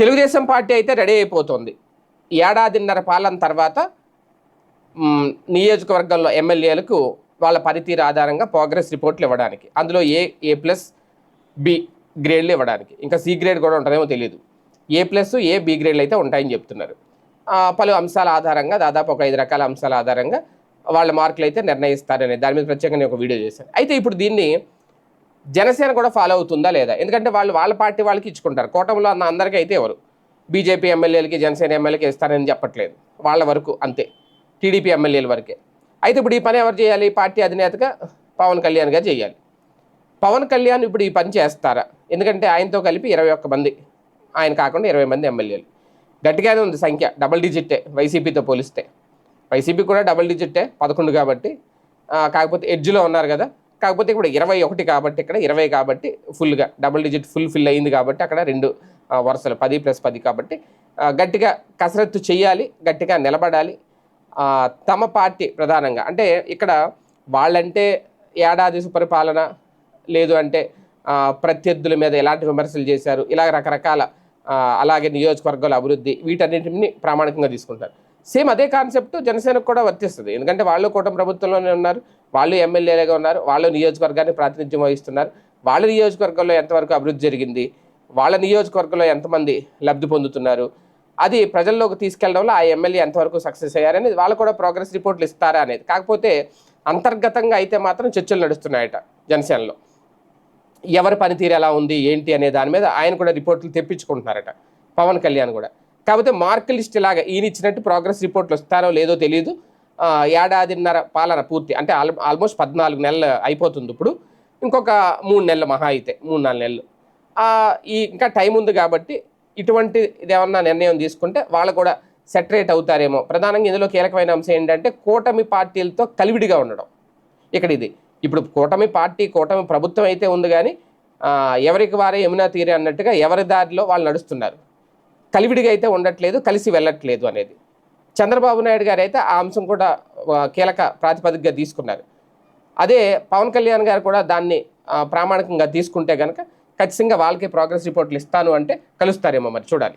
Telugu Desam party అయితే ready అయిపోతుంది. ఏడాదిన్నర పాలన తర్వాత నియోజకవర్గంలో ఎమ్మెల్యేలకు వాళ్ళ పనితీరు ఆధారంగా ప్రోగ్రెస్ రిపోర్ట్లు ఇవ్వడానికి అందులో ఏ ఏ ప్లస్ బి గ్రేడ్లు ఇవ్వడానికి. ఇంకా సి గ్రేడ్ కూడా ఉంటుందేమో తెలియదు ఏ ప్లస్ ఏ బి గ్రేడ్లు అయితే ఉంటాయని చెప్తున్నారు. పలు అంశాల ఆధారంగా దాదాపు ఒక ఐదు రకాల అంశాల ఆధారంగా వాళ్ళ మార్కులు అయితే నిర్ణయిస్తారనే దాని మీద ప్రత్యేకంగా ఒక వీడియో చేశాను. అయితే ఇప్పుడు దీన్ని జనసేన కూడా ఫాలో అవుతుందా లేదా? ఎందుకంటే వాళ్ళు వాళ్ళ పార్టీ వాళ్ళకి ఇచ్చుకుంటారు. కూటమిలో అన్న అందరికీ అయితే ఎవరు? బీజేపీ ఎమ్మెల్యేలకి జనసేన ఎమ్మెల్యేకి ఇస్తారని చెప్పట్లేదు. వాళ్ళ వరకు అంతే. టీడీపీ ఎమ్మెల్యేల వరకే. అయితే ఇప్పుడు ఈ పని ఎవరు చేయాలి? పార్టీ అధినేతగా పవన్ కళ్యాణ్గా చేయాలి. పవన్ కళ్యాణ్ ఇప్పుడు ఈ పని చేస్తారా? ఎందుకంటే ఆయనతో కలిపి ఇరవై ఒక్క మంది. ఆయన కాకుండా ఇరవై మంది ఎమ్మెల్యేలు. గట్టిగానే ఉంది సంఖ్య. డబుల్ డిజిట్టే వైసీపీతో పోలిస్తే. వైసీపీ కూడా డబుల్ డిజిట్టే పదకొండు కాబట్టి. కాకపోతే ఎడ్జ్లో ఉన్నారు కదా. కాకపోతే ఇప్పుడు ఇరవై ఒకటి కాబట్టి ఇక్కడ ఇరవై కాబట్టి ఫుల్గా డబుల్ డిజిట్ ఫుల్ ఫిల్ అయింది కాబట్టి అక్కడ రెండు వరుసలు పది ప్లస్ పది కాబట్టి గట్టిగా కసరత్తు చేయాలి గట్టిగా నిలబడాలి. తమ పార్టీ ప్రధానంగా అంటే ఇక్కడ వాళ్ళంటే ఏడాది సుపరిపాలన లేదు అంటే ప్రత్యర్థుల మీద ఎలాంటి విమర్శలు చేశారు ఇలా రకరకాల అలాగే నియోజకవర్గాల అభివృద్ధి వీటన్నింటిని ప్రామాణికంగా తీసుకుంటారు. సేమ్ అదే కాన్సెప్ట్ జనసేనకు కూడా వర్తిస్తుంది. ఎందుకంటే వాళ్ళు కూటమి ప్రభుత్వంలోనే ఉన్నారు వాళ్ళు ఎమ్మెల్యేలుగా ఉన్నారు వాళ్ళు నియోజకవర్గాన్ని ప్రాతినిధ్యం వహిస్తున్నారు. వాళ్ళ నియోజకవర్గంలో ఎంతవరకు అభివృద్ధి జరిగింది వాళ్ళ నియోజకవర్గంలో ఎంతమంది లబ్ధి పొందుతున్నారు అది ప్రజల్లోకి తీసుకెళ్ళడంలో ఆ ఎమ్మెల్యే ఎంతవరకు సక్సెస్ అయ్యారనేది వాళ్ళు కూడా ప్రోగ్రెస్ రిపోర్ట్లు ఇస్తారా అనేది. కాకపోతే అంతర్గతంగా అయితే మాత్రం చర్చలు నడుస్తున్నాయట జనసేనలో. ఎవరి పనితీరు ఎలా ఉంది ఏంటి అనే దాని మీద ఆయన కూడా రిపోర్ట్లు తెప్పించుకుంటున్నారట. పవన్ కళ్యాణ్ కూడా. కాకపోతే మార్క్ లిస్ట్ ఇలాగా ఈయన ఇచ్చినట్టు ప్రోగ్రెస్ రిపోర్ట్లు వస్తారో లేదో తెలియదు ఏడాదిన్నర పాలన పూర్తి. అంటే ఆల్ ఆల్మోస్ట్ పద్నాలుగు నెలలు అయిపోతుంది ఇప్పుడు. ఇంకొక మూడు నెలలు మహా అయితే మూడు నాలుగు నెలలు. ఈ ఇంకా టైం ఉంది కాబట్టి ఇటువంటి ఏమన్నా నిర్ణయం తీసుకుంటే వాళ్ళు కూడా సెటరేట్ అవుతారేమో. ప్రధానంగా ఇందులో కీలకమైన అంశం ఏంటంటే కూటమి పార్టీలతో కలివిడిగా ఉండడం. ఇక్కడ ఇది. ఇప్పుడు కూటమి పార్టీ కూటమి ప్రభుత్వం అయితే ఉంది కానీ ఎవరికి వారే యమునా తీరే అన్నట్టుగా ఎవరి దారిలో వాళ్ళు నడుస్తున్నారు. కలివిడిగా అయితే ఉండట్లేదు కలిసి వెళ్ళట్లేదు అనేది. చంద్రబాబు నాయుడు గారు అయితే ఆ అంశం కూడా కీలక ప్రాతిపదికగా తీసుకున్నారు. అదే పవన్ కళ్యాణ్ గారు కూడా దాన్ని ప్రామాణికంగా తీసుకుంటే కనుక ఖచ్చితంగా వాళ్ళకి ప్రోగ్రెస్ రిపోర్ట్లు ఇస్తాను అంటే కలుస్తారేమో మరి చూడాలి.